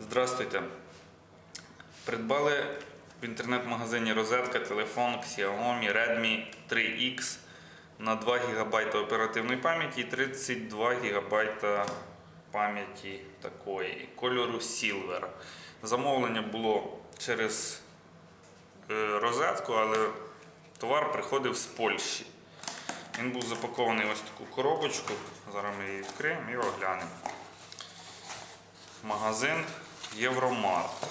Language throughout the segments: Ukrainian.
Здравствуйте. Придбали в інтернет-магазині розетка телефон Xiaomi Redmi 3X на 2 ГБ оперативної пам'яті і 32 ГБ пам'яті такої кольору Silver. Замовлення було через е, розетку, але товар приходив з Польщі. Він був запакований ось таку коробочку. Зараз ми її відкриємо і оглянемо. Магазин Євромарт.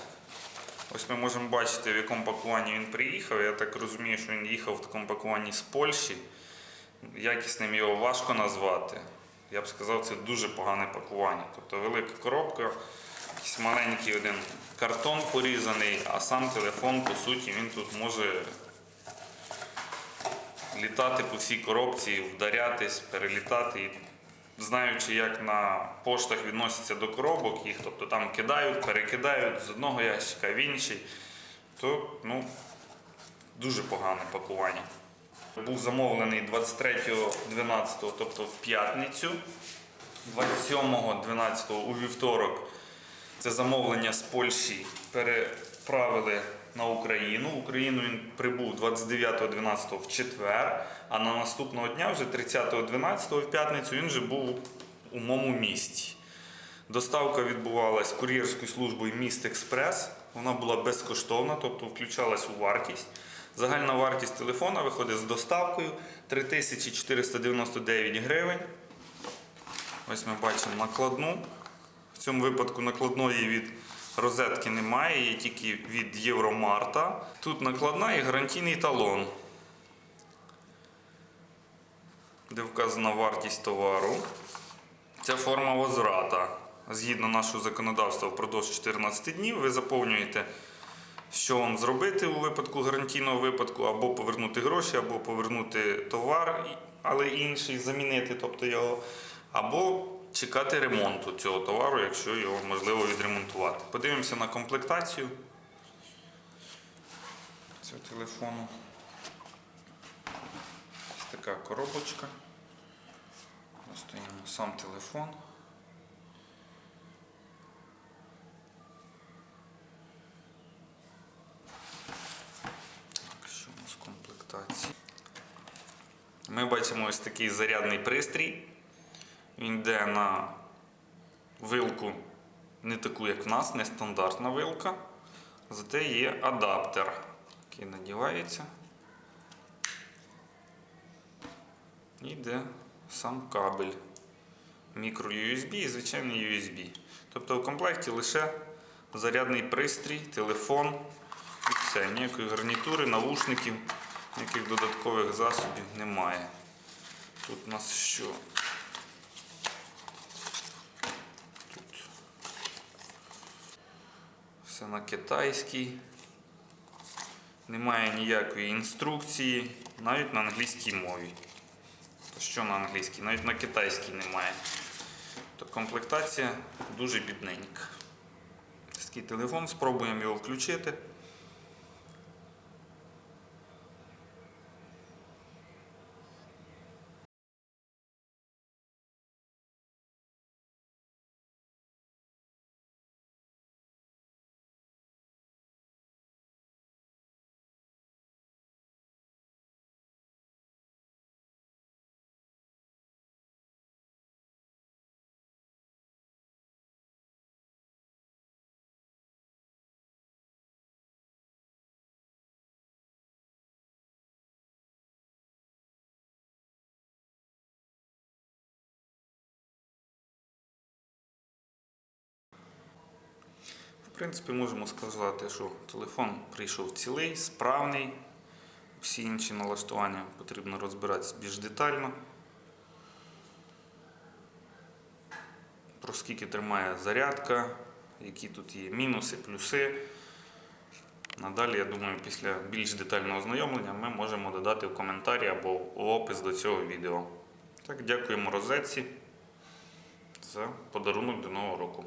Ось ми можемо бачити, в якому пакуванні він приїхав. Я так розумію, що він їхав в такому пакуванні з Польщі. Якісним його важко назвати. Я б сказав, це дуже погане пакування. Тобто велика коробка, якийсь маленький один картон порізаний, а сам телефон, по суті, він тут може літати по всій коробці, вдарятись, перелітати. Знаючи, як на поштах відносяться до коробок, їх тобто там кидають, перекидають з одного ящика в інший, то ну, дуже погане пакування. Був замовлений 23.12, тобто в п'ятницю, 27.12 у вівторок. Це замовлення з Польщі переправили на Україну. В Україну він прибув 29.12 в четвер, а на наступного дня, вже 30.12 в п'ятницю, він вже був у моєму місті. Доставка відбувалась кур'єрською службою Міст Експрес. Вона була безкоштовна, тобто включалась у вартість. Загальна вартість телефона виходить з доставкою 3499 гривень. Ось ми бачимо накладну. В цьому випадку накладної від розетки немає, є тільки від Євромарта. Тут накладна і гарантійний талон, де вказана вартість товару. Це форма возврата. Згідно нашого законодавства, впродовж 14 днів ви заповнюєте, що вам зробити у випадку гарантійного випадку, або повернути гроші, або повернути товар, але інший замінити, тобто його, або чекати ремонту цього товару, якщо його можливо відремонтувати. Подивимося на комплектацію цього телефону. Ось така коробочка. Достаємо сам телефон. Так, що у нас комплектації? Ми бачимо ось такий зарядний пристрій. Він йде на вилку не таку, як в нас, не стандартна вилка. Зате є адаптер, який надівається. І йде сам кабель. Мікро USB і звичайний USB. Тобто в комплекті лише зарядний пристрій, телефон і все. Ніякої гарнітури, навушників, ніяких додаткових засобів немає. Тут у нас що? Все на китайській. Немає ніякої інструкції, навіть на англійській мові. То що на англійській? Навіть на китайській немає. То комплектація дуже бідненька. Такий телефон, спробуємо його включити. В принципі, можемо сказати, що телефон прийшов цілий, справний. Всі інші налаштування потрібно розбиратися більш детально. Про скільки тримає зарядка, які тут є мінуси, плюси. Надалі, я думаю, після більш детального ознайомлення ми можемо додати в коментарі або в опис до цього відео. Так, дякуємо розетці за подарунок до Нового року.